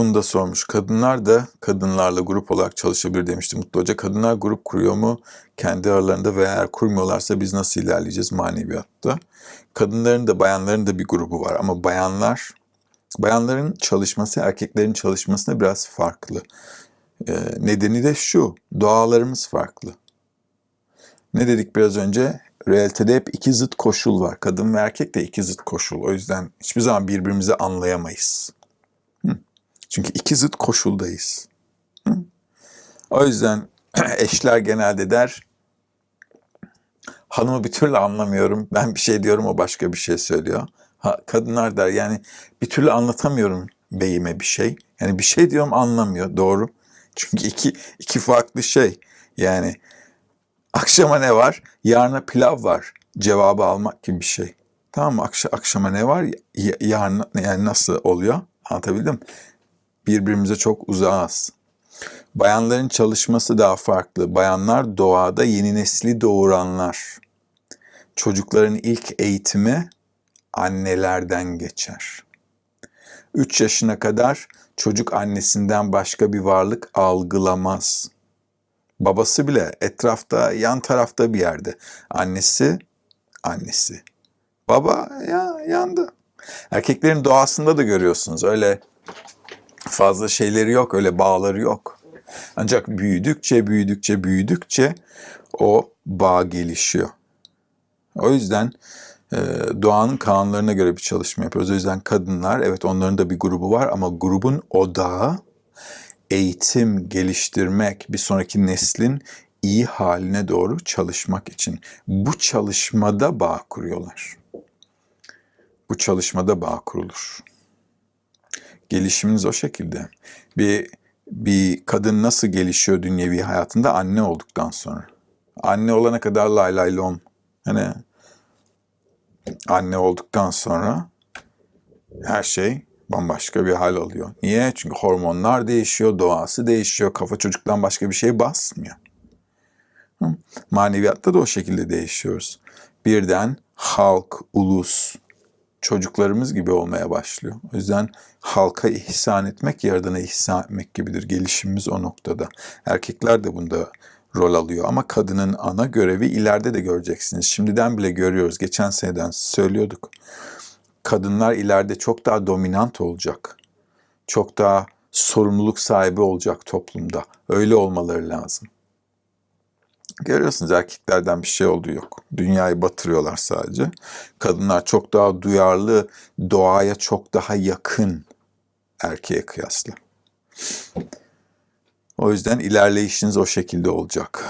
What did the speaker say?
Funda sormuş. Kadınlar da kadınlarla grup olarak çalışabilir demişti Mutlu Hoca. Kadınlar grup kuruyor mu kendi aralarında veya eğer kurmuyorlarsa biz nasıl ilerleyeceğiz maneviyatta? Kadınların da bayanların da bir grubu var ama bayanlar bayanların çalışması erkeklerin çalışmasına biraz farklı. Ee, nedeni de şu. Doğalarımız farklı. Ne dedik biraz önce? Realitede hep iki zıt koşul var. Kadın ve erkek de iki zıt koşul. O yüzden hiçbir zaman birbirimizi anlayamayız. Çünkü iki zıt koşuldayız. O yüzden eşler genelde der, hanımı bir türlü anlamıyorum. Ben bir şey diyorum o başka bir şey söylüyor. Ha, kadınlar der yani bir türlü anlatamıyorum beyime bir şey. Yani bir şey diyorum anlamıyor. Doğru. Çünkü iki, iki farklı şey. Yani akşama ne var? Yarına pilav var. Cevabı almak gibi bir şey. Tamam mı? Akş- akşama ne var? Y- yarın yani nasıl oluyor? Anlatabildim? Birbirimize çok uzağız. Bayanların çalışması daha farklı. Bayanlar doğada yeni nesli doğuranlar. Çocukların ilk eğitimi annelerden geçer. 3 yaşına kadar çocuk annesinden başka bir varlık algılamaz. Babası bile etrafta, yan tarafta bir yerde. Annesi, annesi. Baba ya yandı. Erkeklerin doğasında da görüyorsunuz. Öyle fazla şeyleri yok, öyle bağları yok. Ancak büyüdükçe, büyüdükçe, büyüdükçe o bağ gelişiyor. O yüzden e, doğanın kanunlarına göre bir çalışma yapıyoruz. O yüzden kadınlar, evet onların da bir grubu var ama grubun odağı eğitim, geliştirmek, bir sonraki neslin iyi haline doğru çalışmak için. Bu çalışmada bağ kuruyorlar. Bu çalışmada bağ kurulur. Gelişiminiz o şekilde. Bir bir kadın nasıl gelişiyor dünyevi hayatında anne olduktan sonra. Anne olana kadar lay lay lom. Hani anne olduktan sonra her şey bambaşka bir hal alıyor. Niye? Çünkü hormonlar değişiyor, doğası değişiyor, kafa çocuktan başka bir şey basmıyor. Maneviyatta da o şekilde değişiyoruz. Birden halk, ulus, çocuklarımız gibi olmaya başlıyor. O yüzden halka ihsan etmek, yaradana ihsan etmek gibidir. Gelişimimiz o noktada. Erkekler de bunda rol alıyor ama kadının ana görevi ileride de göreceksiniz. Şimdiden bile görüyoruz. Geçen seneden söylüyorduk. Kadınlar ileride çok daha dominant olacak. Çok daha sorumluluk sahibi olacak toplumda. Öyle olmaları lazım. Görüyorsunuz erkeklerden bir şey olduğu yok. Dünyayı batırıyorlar sadece. Kadınlar çok daha duyarlı, doğaya çok daha yakın erkeğe kıyasla. O yüzden ilerleyişiniz o şekilde olacak.